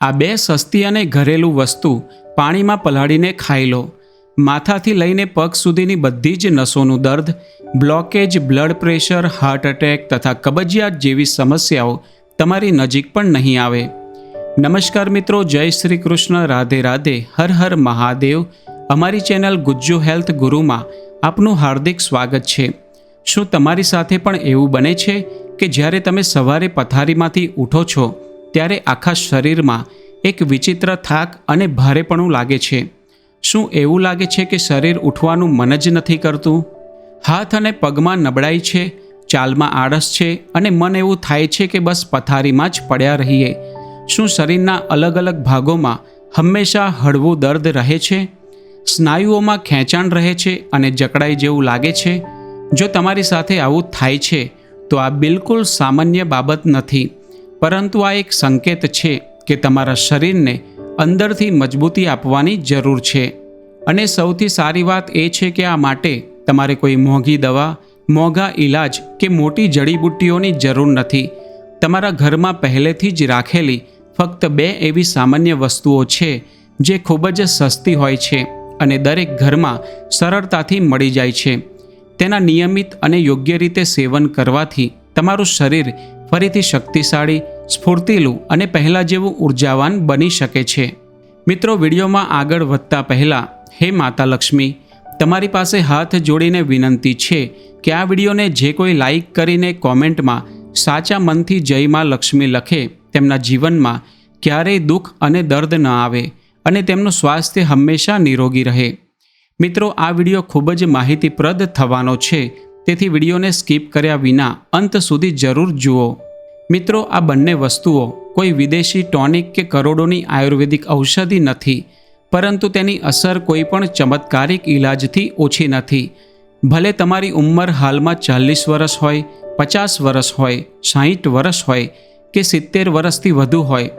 આ બે સસ્તી અને ઘરેલું વસ્તુ પાણીમાં પલાળીને ખાઈ લો. માથાથી લઈને પગ સુધીની બધી જ નસોનું દર્દ blockage blood pressure heart attack તથા કબજિયાત જેવી સમસ્યાઓ તમારી નજીક પણ નહીં આવે. નમસ્કાર મિત્રો, જય શ્રી કૃષ્ણ, રાધે રાધે, હર હર મહાદેવ. અમારી ચેનલ ગુજ્જુ હેલ્થ ગુરુમાં આપનું હાર્દિક સ્વાગત છે. શું તમારી સાથે પણ એવું બને છે કે જ્યારે તમે સવારે પથારીમાંથી ઉઠો છો ત્યારે આખા શરીરમાં એક વિચિત્ર થાક અને ભારેપણું લાગે છે. શું એવું લાગે છે કે શરીર ઉઠવાનું મન જ નથી કરતું? હાથ અને પગમાં નબળાઈ છે, ચાલમાં આળસ છે અને મન એવું થાય છે કે બસ પથારીમાં જ પડ્યા રહીએ. શું શરીરના અલગ અલગ ભાગોમાં હંમેશા હળવું દર્દ રહે છે? સ્નાયુઓમાં ખેંચાણ રહે છે અને જકડાઈ જેવું લાગે છે? જો તમારી સાથે આવું થાય છે, તો આ બિલકુલ સામાન્ય બાબત નથી. પરંતુ આ એક સંકેત છે કે તમારા શરીરને અંદરથી મજબૂતી આપવાની જરૂર છે. અને સૌથી સારી વાત એ છે કે આ માટે તમારે કોઈ મોંઘી દવા, મોંઘા ઈલાજ કે મોટી જડીબુટ્ટીઓની જરૂર નથી. તમારા ઘરમાં પહેલેથી જ રાખેલી ફક્ત બે એવી સામાન્ય વસ્તુઓ છે જે ખૂબ જ સસ્તી હોય છે અને દરેક ઘરમાં સરળતાથી મળી જાય છે. તેના નિયમિત અને યોગ્ય રીતે સેવન કરવાથી તમારું શરીર ફરીથી શક્તિશાળી, સ્ફૂર્તિલું અને પહેલાં જેવું ઉર્જાવાન બની શકે છે. મિત્રો, વિડીયોમાં આગળ વધતા પહેલાં, હે માતા લક્ષ્મી, તમારી પાસે હાથ જોડીને વિનંતી છે કે આ વિડીયોને જે કોઈ લાઈક કરીને કોમેન્ટમાં સાચા મનથી જય માં લક્ષ્મી લખે, તેમના જીવનમાં ક્યારેય દુઃખ અને દર્દ ન આવે અને તેમનું સ્વાસ્થ્ય હંમેશા નિરોગી રહે. મિત્રો, આ વીડિયો ખૂબ જ માહિતીપ્રદ થવાનો છે તેથી વિડીયોને સ્કીપ કર્યા વિના અંત સુધી જરૂર જુઓ. મિત્રો, આ બંને વસ્તુઓ કોઈ વિદેશી ટોનિક કે કરોડોની આયુર્વેદિક ઔષધિ નથી, પરંતુ તેની અસર કોઈ પણ ચમત્કારિક ઈલાજથી ઓછી નથી. ભલે તમારી ઉંમર હાલમાં ચાલીસ વર્ષ હોય, પચાસ વર્ષ હોય, સાહીઠ વર્ષ હોય કે સિત્તેર વર્ષથી વધુ હોય,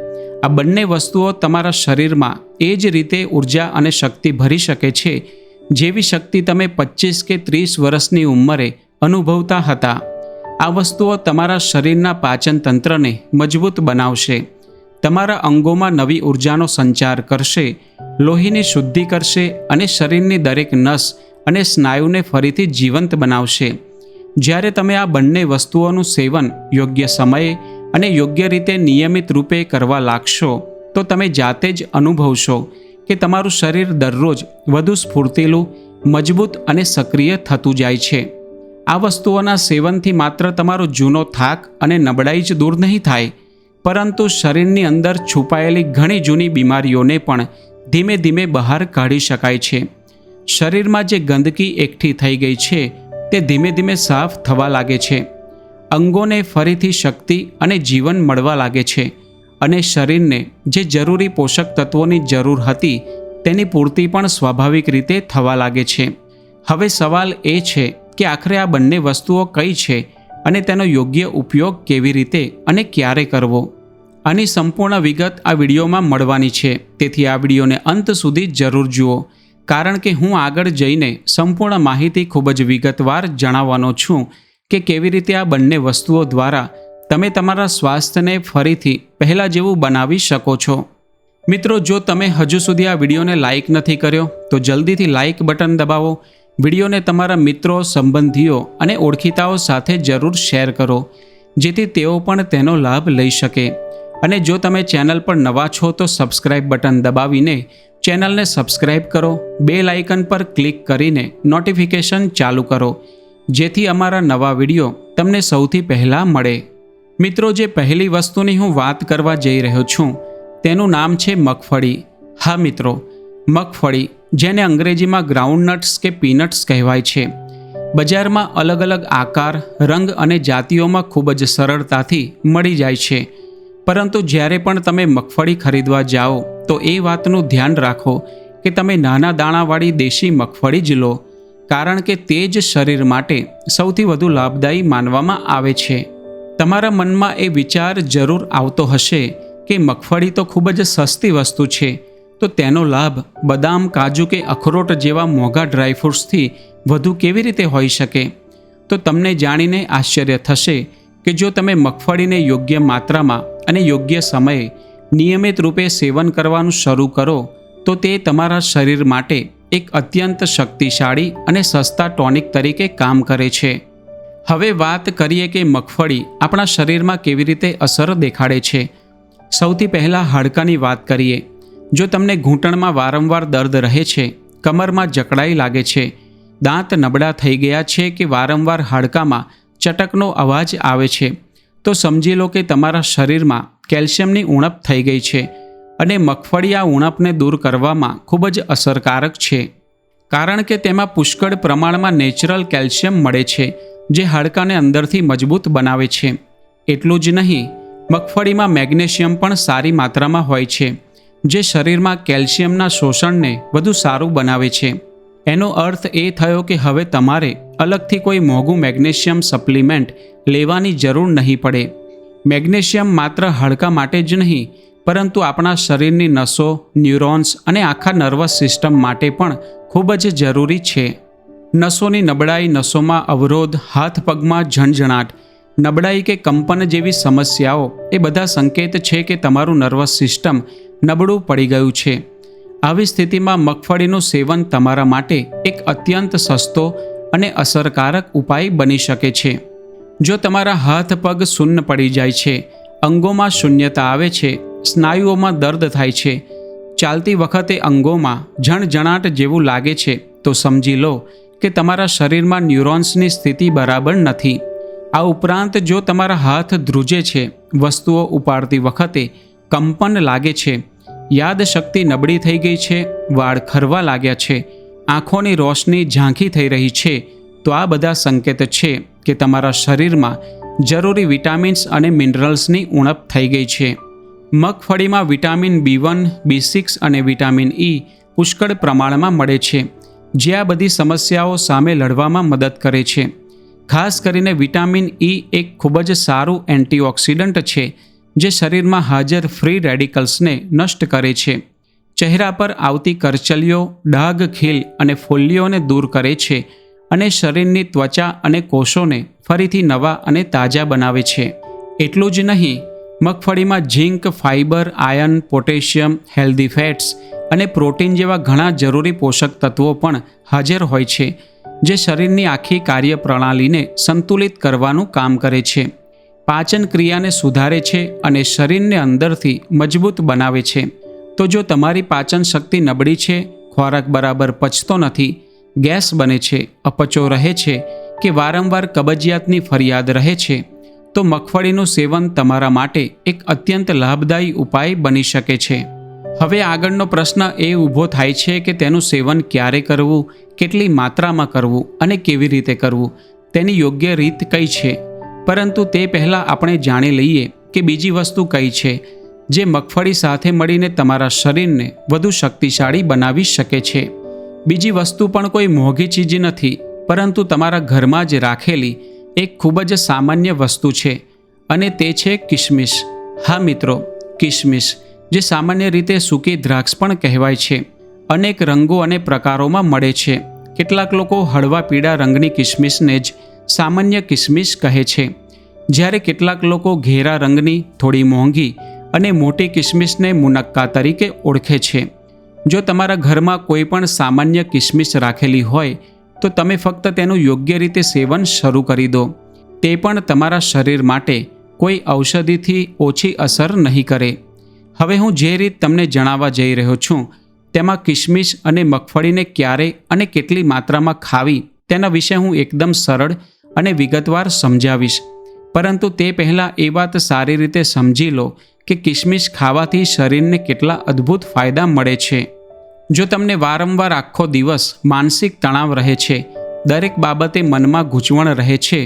આ બંને વસ્તુઓ તમારા શરીરમાં એ જ રીતે ઊર્જા અને શક્તિ ભરી શકે છે જેવી શક્તિ તમે પચીસ કે ત્રીસ વર્ષની ઉંમરે અનુભવતા હતા. આ વસ્તુઓ તમારા શરીરના પાચન તંત્રને મજબૂત બનાવશે. તમારા અંગોમાં નવી ઉર્જાનો સંચાર કરશે, લોહીની શુદ્ધિ કરશે અને શરીરની દરેક નસ અને સ્નાયુને ફરીથી જીવંત બનાવશે. જ્યારે તમે આ બંને વસ્તુઓનું સેવન યોગ્ય સમયે અને યોગ્ય રીતે નિયમિત રૂપે કરવા લાગશો, તો તમે જાતે જ અનુભવશો. કે તમારું શરીર દરરોજ વધુ સ્ફૂર્તિલું, મજબૂત અને સક્રિય થતું જાય છે. આ વસ્તુઓના સેવનથી માત્ર તમારો જૂનો થાક અને નબળાઈ જ દૂર નહીં થાય, પરંતુ શરીરની અંદર છુપાયેલી ઘણી જૂની બીમારીઓને પણ ધીમે ધીમે બહાર કાઢી શકાય છે. શરીરમાં જે ગંદકી એકઠી થઈ ગઈ છે, તે ધીમે ધીમે સાફ થવા લાગે છે. અંગોને ફરીથી શક્તિ અને જીવન મળવા લાગે છે. અને શરીરને જે જરૂરી પોષક તત્વોની જરૂર હતી તેની પૂર્તિ પણ સ્વાભાવિક રીતે થવા લાગે છે. હવે સવાલ એ છે કે આખરે આ બંને વસ્તુઓ કઈ છે અને તેનો યોગ્ય ઉપયોગ કેવી રીતે અને ક્યારે કરવો? આની સંપૂર્ણ વિગત આ વિડીયોમાં મળવાની છે. તેથી આ વિડીયોને અંત સુધી જરૂર જુઓ. કારણ કે હું આગળ જઈને સંપૂર્ણ માહિતી ખૂબ જ વિગતવાર જણાવવાનો છું કે કેવી રીતે આ બંને વસ્તુઓ દ્વારા તમે તમારા સ્વાસ્થ્યને ફરીથી પહેલાં જેવું બનાવી શકો છો. મિત્રો, જો તમે હજુ સુધી આ વિડીયોને લાઇક નથી કર્યો, તો જલ્દીથી લાઇક બટન દબાવો. વિડીયોને તમારા મિત્રો, સંબંધીઓ અને ઓળખીતાઓ સાથે જરૂર શેર કરો, જેથી તેઓ પણ તેનો લાભ લઈ શકે. અને જો તમે ચેનલ પર નવા છો, તો સબસ્ક્રાઇબ બટન દબાવીને ચેનલને સબસ્ક્રાઇબ કરો. બે લાઇકન પર ક્લિક કરીને નોટિફિકેશન ચાલુ કરો, જેથી અમારા નવા વીડિયો તમને સૌથી પહેલાં મળે. મિત્રો, જે પહેલી વસ્તુની હું વાત કરવા જઈ રહ્યો છું, તેનું નામ છે મગફળી. હા મિત્રો, મગફળી, જેને અંગ્રેજીમાં ગ્રાઉન્ડનટ્સ કે પીનટ્સ કહેવાય છે. બજારમાં અલગ અલગ આકાર, રંગ અને જાતિઓમાં ખૂબ જ સરળતાથી મળી જાય છે. પરંતુ જ્યારે પણ તમે મગફળી ખરીદવા જાઓ, તો એ વાતનું ધ્યાન રાખો કે તમે નાના દાણાવાળી દેશી મગફળી જ લો, કારણ કે તે જ શરીર માટે સૌથી વધુ લાભદાયી માનવામાં આવે છે. તમારા મનમાં એ વિચાર જરૂર આવતો હશે કે મગફળી તો ખૂબ જ સસ્તી વસ્તુ છે, તો તેનો લાભ બદામ, કાજુ કે અખરોટ જેવા મોંઘા ડ્રાયફ્રૂટ્સથી વધુ કેવી રીતે હોઈ શકે? તો તમને જાણીને આશ્ચર્ય થશે કે જો તમે મગફળીને યોગ્ય માત્રામાં અને યોગ્ય સમયે નિયમિત રૂપે સેવન કરવાનું શરૂ કરો, તો તે તમારા શરીર માટે એક અત્યંત શક્તિશાળી અને સસ્તા ટોનિક તરીકે કામ કરે છે. હવે વાત કરીએ કે મગફળી આપણા શરીરમાં કેવી રીતે અસર દેખાડે છે. સૌથી પહેલાં હાડકાની વાત કરીએ. જો તમને ઘૂંટણમાં વારંવાર દર્દ રહે છે, કમરમાં જકડાઈ લાગે છે, દાંત નબળા થઈ ગયા છે કે વારંવાર હાડકામાં ચટકનો અવાજ આવે છે, તો સમજી લો કે તમારા શરીરમાં કેલ્શિયમની ઉણપ થઈ ગઈ છે અને મગફળી આ ઉણપને દૂર કરવામાં ખૂબ જ અસરકારક છે. કારણ કે તેમાં પુષ્કળ પ્રમાણમાં નેચરલ કેલ્શિયમ મળે છે જે હાડકાને અંદરથી મજબૂત બનાવે છે. એટલું જ નહીં, મગફળીમાં મેગ્નેશિયમ પણ સારી માત્રામાં હોય છે, જે શરીરમાં કેલ્શિયમના શોષણને વધુ સારું બનાવે છે. એનો અર્થ એ થયો કે હવે તમારે અલગથી કોઈ મોંઘું મેગ્નેશિયમ સપ્લિમેન્ટ લેવાની જરૂર નહીં પડે. મેગ્નેશિયમ માત્ર હાડકા માટે જ નહીં, પરંતુ આપણા શરીરની નસો, ન્યુરોન્સ અને આખા નર્વસ સિસ્ટમ માટે પણ ખૂબ જ જરૂરી છે. નસોની નબળાઈ, નસોમાં અવરોધ, હાથ પગમાં ઝણઝણાટ, નબળાઈ કે કંપન જેવી સમસ્યાઓ, એ બધા સંકેત છે કે તમારું નર્વસ સિસ્ટમ નબળું પડી ગયું છે. આવી સ્થિતિમાં મગફળીનું સેવન તમારા માટે એક અત્યંત સસ્તો અને અસરકારક ઉપાય બની શકે છે. જો તમારા હાથ પગ શૂન્ય પડી જાય છે, અંગોમાં શૂન્યતા આવે છે, સ્નાયુઓમાં દર્દ થાય છે, ચાલતી વખતે અંગોમાં જણજણાટ જેવું લાગે છે, તો સમજી લો કે તમારા શરીરમાં ન્યુરોન્સની સ્થિતિ બરાબર નથી. આ ઉપરાંત જો તમારા હાથ ધ્રુજે છે, વસ્તુઓ ઉપાડતી વખતે કંપન લાગે છે, યાદશક્તિ નબળી થઈ ગઈ છે, વાળ ખરવા લાગ્યા છે, આંખોની રોશની ઝાંખી થઈ રહી છે, તો આ બધા સંકેત છે કે તમારા શરીરમાં જરૂરી વિટામિન્સ અને મિનરલ્સની ઉણપ થઈ ગઈ છે. મગફળીમાં vitamin B one, B six અને વિટામિન ઈ પુષ્કળ પ્રમાણમાં મળે છે. જે આ બધી સમસ્યાઓ સામે લડવામાં મદદ કરે છે. ખાસ કરીને વિટામિન ઈ એક ખૂબ જ સારું એન્ટીઓક્સિડન્ટ છે, જે શરીરમાં હાજર ફ્રી રેડિકલ્સને નષ્ટ કરે છે. ચહેરા પર આવતી કરચલીઓ, ડાઘ, ખીલ અને ફોલ્લીઓને દૂર કરે છે અને શરીરની ત્વચા અને કોષોને ફરીથી નવા અને તાજા બનાવે છે. એટલું જ નહીં, મગફળીમાં zinc fibre iron, potassium, healthy fats અને પ્રોટીન જેવા ઘણા જરૂરી પોષક તત્વો પણ હાજર હોય છે, જે શરીરની આખી કાર્યપ્રણાલીને સંતુલિત કરવાનું કામ કરે છે. પાચન ક્રિયાને સુધારે છે અને શરીરને અંદરથી મજબૂત બનાવે છે. તો જો તમારી પાચન શક્તિ નબળી છે, ખોરાક બરાબર પચતો નથી, ગેસ બને છે, અપચો રહે છે કે વારંવાર કબજિયાતની ફરિયાદ રહે છે, તો મગફળીનું સેવન તમારા માટે એક અત્યંત લાભદાયી ઉપાય બની શકે છે. હવે આગળનો પ્રશ્ન એ ઊભો થાય છે કે તેનું સેવન ક્યારે કરવું, કેટલી માત્રામાં કરવું અને કેવી રીતે કરવું, તેની યોગ્ય રીત કઈ છે? પરંતુ તે પહેલાં આપણે જાણી લઈએ કે બીજી વસ્તુ કઈ છે, જે મગફળી સાથે મળીને તમારા શરીરને વધુ શક્તિશાળી બનાવી શકે છે. બીજી વસ્તુ પણ કોઈ મોંઘી ચીજ નથી, પરંતુ તમારા ઘરમાં જ રાખેલી એક ખૂબ જ સામાન્ય વસ્તુ છે, અને તે છે કિશમિશ હા મિત્રો કિશમિશ જે સામાન્ય રીતે સૂકી દ્રાક્ષ પણ કહેવાય છે. અનેક રંગો અને પ્રકારોમાં મળે છે. કેટલાક લોકો હળવા પીળા રંગની કિસમિસને જ સામાન્ય કિસમિસ કહે છે. જ્યારે કેટલાક લોકો ઘેરા રંગની, થોડી મોંઘી અને મોટી કિસમિસને મુનક્કા તરીકે ઓળખે છે. જો તમારા ઘરમાં કોઈ પણ સામાન્ય કિસમિસ રાખેલી હોય, તો તમે ફક્ત તેનું યોગ્ય રીતે સેવન શરૂ કરી દો. તે પણ તમારા શરીર માટે કોઈ ઔષધિથી ઓછી અસર નહીં કરે. હવે હું જે રીત તમને જણાવવા જઈ રહ્યો છું, તેમાં કિશમિશ અને મગફળીને ક્યારે અને કેટલી માત્રામાં ખાવી તેના વિશે હું એકદમ સરળ અને વિગતવાર સમજાવીશ. પરંતુ તે પહેલાં એ વાત સારી રીતે સમજી લો કે કિશમિશ ખાવાથી શરીરને કેટલા અદ્ભુત ફાયદા મળે છે. જો તમને વારંવાર આખો દિવસ માનસિક તણાવ રહે છે, દરેક બાબતે મનમાં ગૂંચવણ રહે છે,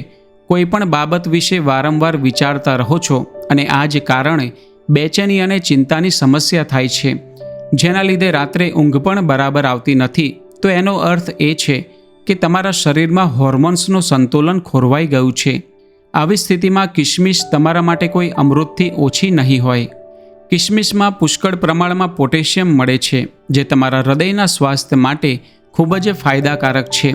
કોઈ પણ બાબત વિશે વારંવાર વિચારતા રહો છો અને આ જ કારણે બેચેની અને ચિંતાની સમસ્યા થાય છે. જેના લીધે રાત્રે ઊંઘ પણ બરાબર આવતી નથી. તો એનો અર્થ એ છે કે તમારા શરીરમાં હોર્મોન્સનું સંતુલન ખોરવાઈ ગયું છે. આવી સ્થિતિમાં કિશમિશ તમારા માટે કોઈ અમૃતથી ઓછી નહીં હોય. કિશમિશમાં પુષ્કળ પ્રમાણમાં પોટેશિયમ મળે છે, જે તમારા હૃદયના સ્વાસ્થ્ય માટે ખૂબ જ ફાયદાકારક છે.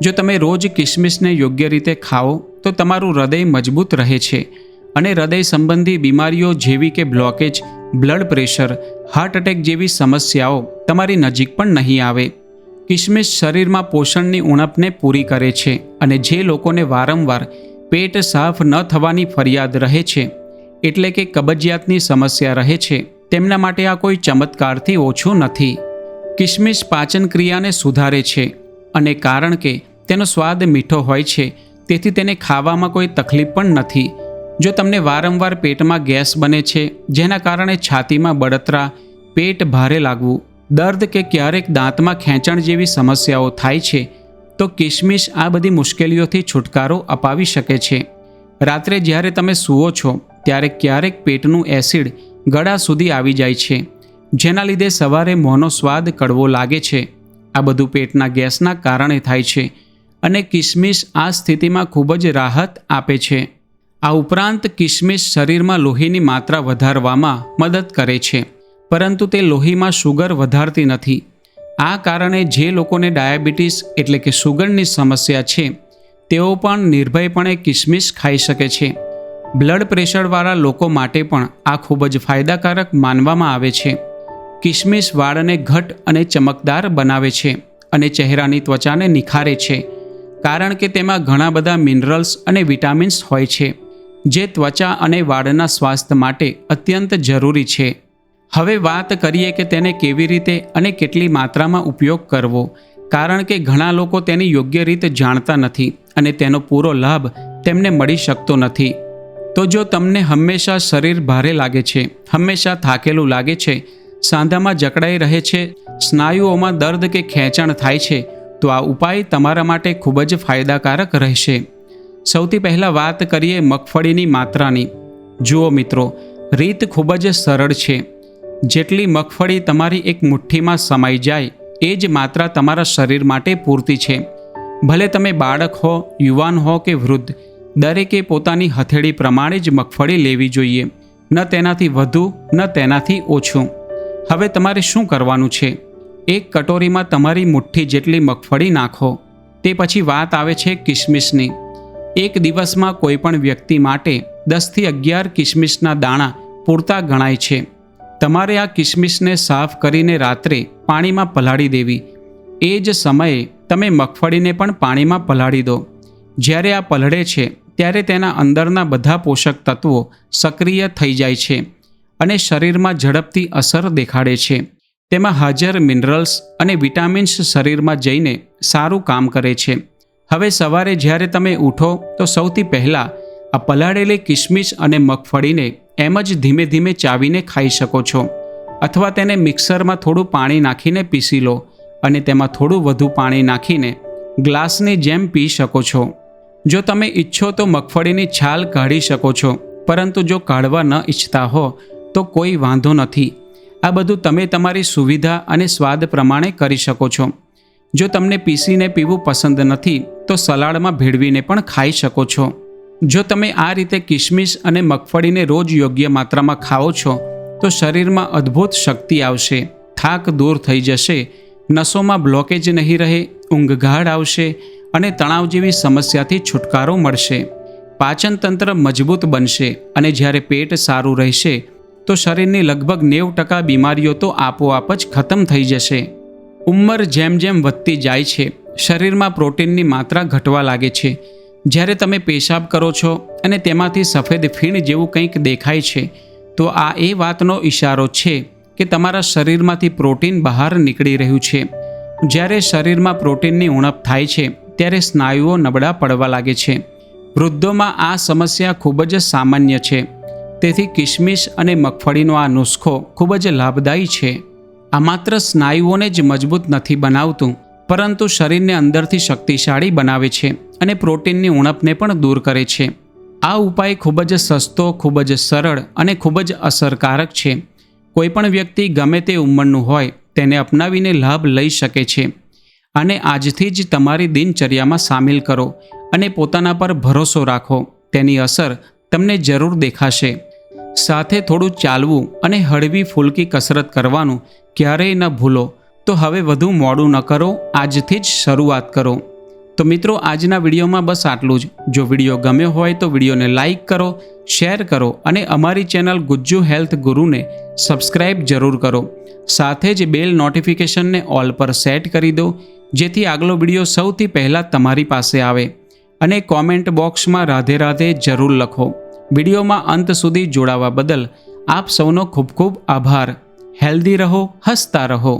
જો તમે રોજ કિશમિશને યોગ્ય રીતે ખાઓ, તો તમારું હૃદય મજબૂત રહે છે. અને હૃદય સંબંધી બીમારીઓ જેવી કે blockage blood pressure heart attack જેવી સમસ્યાઓ તમારી નજીક પણ નહીં આવે. કિશમિશ શરીરમાં પોષણની ઉણપને પૂરી કરે છે અને જે લોકોને વારંવાર પેટ સાફ ન થવાની ફરિયાદ રહે છે, એટલે કે કબજિયાતની સમસ્યા રહે છે, તેમના માટે આ કોઈ ચમત્કારથી ઓછું નથી. કિશમિશ પાચન ક્રિયાને સુધારે છે અને કારણ કે તેનો સ્વાદ મીઠો હોય છે, તેથી તેને ખાવામાં કોઈ તકલીફ પણ નથી. જો તમને વારંવાર પેટમાં ગેસ બને છે, જેના કારણે છાતીમાં બળતરા, પેટ ભારે લાગવું, દર્દ કે ક્યારેક દાંતમાં ખેંચણ જેવી સમસ્યાઓ થાય છે, તો કિશમિશ આ બધી મુશ્કેલીઓથી છુટકારો અપાવી શકે છે. રાત્રે જ્યારે તમે સૂવો છો, ત્યારે ક્યારેક પેટનું એસિડ ગળા સુધી આવી જાય છે, જેના લીધે સવારે મોંનો સ્વાદ કડવો લાગે છે. આ બધું પેટના ગેસના કારણે થાય છે અને કિશમિશ આ સ્થિતિમાં ખૂબ જ રાહત આપે છે. આ ઉપરાંત કિશમિશ શરીરમાં લોહીની માત્રા વધારવામાં મદદ કરે છે. પરંતુ તે લોહીમાં શુગર વધારતી નથી. આ કારણે જે લોકોને ડાયાબિટીસ એટલે કે શુગરની સમસ્યા છે, તેઓ પણ નિર્ભયપણે કિશમિશ ખાઈ શકે છે. બ્લડ પ્રેશરવાળા લોકો માટે પણ આ ખૂબ જ ફાયદાકારક માનવામાં આવે છે. કિશમિશ વાળને ઘટ અને ચમકદાર બનાવે છે અને ચહેરાની ત્વચાને નિખારે છે, કારણ કે તેમાં ઘણા બધા મિનરલ્સ અને વિટામિન્સ હોય છે. જે ત્વચા અને વાળના સ્વાસ્થ્ય માટે અત્યંત જરૂરી છે. હવે વાત કરીએ કે તેને કેવી રીતે અને કેટલી માત્રામાં ઉપયોગ કરવો, કારણ કે ઘણા લોકો તેની યોગ્ય રીતે જાણતા નથી અને તેનો પૂરો લાભ તેમને મળી શકતો નથી. તો જો તમને હંમેશા શરીર ભારે લાગે છે, હંમેશા થાકેલું લાગે છે, સાંધામાં જકડાઈ રહે છે, સ્નાયુઓમાં દર્દ કે ખેંચાણ થાય છે, તો આ ઉપાય તમારા માટે ખૂબ જ ફાયદાકારક રહેશે. સૌથી પહેલાં વાત કરીએ મગફળીની માત્રાની. જુઓ મિત્રો, રીત ખૂબ જ સરળ છે. જેટલી મગફળી તમારી એક મુઠ્ઠીમાં સમાઈ જાય, એ જ માત્રા તમારા શરીર માટે પૂરતી છે. ભલે તમે બાળક હો, યુવાન હો કે વૃદ્ધ, દરેકે પોતાની હથેળી પ્રમાણે જ મગફળી લેવી જોઈએ. ન તેનાથી વધુ, ન તેનાથી ઓછું. હવે તમારે શું કરવાનું છે? એક કટોરીમાં તમારી મુઠ્ઠી જેટલી મગફળી નાખો. તે પછી વાત આવે છે કિશમિશની એક દિવસમાં કોઈ પણ વ્યક્તિ માટે દસથી અગિયાર કિશમિશના દાણા પૂરતા ગણાય છે. તમારે આ કિશમિશને સાફ કરીને રાત્રે પાણીમાં પલાળી દેવી. એ જ સમયે તમે મગફળીને પણ પાણીમાં પલાળી દો. જ્યારે આ પલળે છે, ત્યારે તેના અંદરના બધા પોષક તત્વો સક્રિય થઈ જાય છે અને શરીરમાં ઝડપથી અસર દેખાડે છે. તેમાં હાજર મિનરલ્સ અને વિટામિન્સ શરીરમાં જઈને સારું કામ કરે છે. હવે સવારે જ્યારે તમે ઉઠો, તો સૌથી પહેલાં આ પલાળેલી કિશમિશ અને મગફળીને એમ જ ધીમે ધીમે ચાવીને ખાઈ શકો છો. અથવા તેને મિક્સરમાં થોડું પાણી નાખીને પીસી લો અને તેમાં થોડું વધુ પાણી નાખીને ગ્લાસની જેમ પી શકો છો. જો તમે ઈચ્છો તો મગફળીની છાલ કાઢી શકો છો, પરંતુ જો કાઢવા ન ઈચ્છતા હો, તો કોઈ વાંધો નથી. આ બધું તમે તમારી સુવિધા અને સ્વાદ પ્રમાણે કરી શકો છો. જો તમને પીસીને પીવું પસંદ નથી, તો સલાડમાં ભેળવીને પણ ખાઈ શકો છો. જો તમે આ રીતે કિશમિશ અને મગફળીને રોજ યોગ્ય માત્રામાં ખાઓ છો, તો શરીરમાં અદ્ભુત શક્તિ આવશે. થાક દૂર થઈ જશે, નસોમાં બ્લોકેજ નહીં રહે ઊંઘ ગાઢ આવશે અને તણાવ જેવી સમસ્યાથી છુટકારો મળશે. પાચન તંત્ર મજબૂત બનશે અને જ્યારે પેટ સારું રહેશે, તો શરીરની લગભગ નેવું ટકા બીમારીઓ તો આપોઆપ જ ખતમ થઈ જશે. ઉંમર જેમ જેમ વધતી જાય છે, શરીરમાં પ્રોટીનની માત્રા ઘટવા લાગે છે. જ્યારે તમે પેશાબ કરો છો અને તેમાંથી સફેદ ફીણ જેવું કંઈક દેખાય છે, તો આ એ વાતનો ઇશારો છે કે તમારા શરીરમાંથી પ્રોટીન બહાર નીકળી રહ્યું છે. જ્યારે શરીરમાં પ્રોટીનની ઉણપ થાય છે, ત્યારે સ્નાયુઓ નબળા પડવા લાગે છે. વૃદ્ધોમાં આ સમસ્યા ખૂબ જ સામાન્ય છે. તેથી કિશમિશ અને મગફળીનો આ નુસ્ખો ખૂબ જ લાભદાયી છે. આ માત્ર સ્નાયુઓને જ મજબૂત નથી બનાવતું, પરંતુ શરીરને અંદરથી શક્તિશાળી બનાવે છે અને પ્રોટીનની ઉણપને પણ દૂર કરે છે. આ ઉપાય ખૂબ જ સસ્તો, ખૂબ જ સરળ અને ખૂબ જ અસરકારક છે. કોઈપણ વ્યક્તિ ગમે તે ઉંમરનું હોય, તેને અપનાવીને લાભ લઈ શકે છે. અને આજથી જ તમારી દિનચર્યામાં સામેલ કરો અને પોતાના પર ભરોસો રાખો. તેની અસર તમને જરૂર દેખાશે. સાથે થોડું ચાલવું અને હળવી ફૂલકી કસરત કરવાનું ક્યારેય ન ભૂલો. તો હવે વધુ મોડું ન કરો, આજથી જ શરૂઆત કરો. તો મિત્રો, આજના વિડીયોમાં બસ આટલું જ. જો વીડિયો ગમ્યો હોય તો વિડીયોને લાઇક કરો, શેર કરો અને અમારી ચેનલ ગુજ્જુ હેલ્થ ગુરુને સબસ્ક્રાઇબ જરૂર કરો. સાથે જ બેલ નોટિફિકેશનને ઓલ પર સેટ કરી દો, જેથી આગલો વીડિયો સૌથી પહેલાં તમારી પાસે આવે. અને કોમેન્ટ બોક્સમાં રાધે રાધે જરૂર લખો. વિડીયોમાં અંત સુધી જોડાવા બદલ આપ સૌનો ખૂબ ખૂબ આભાર. હેલ્ધી રહો હસતા રહો.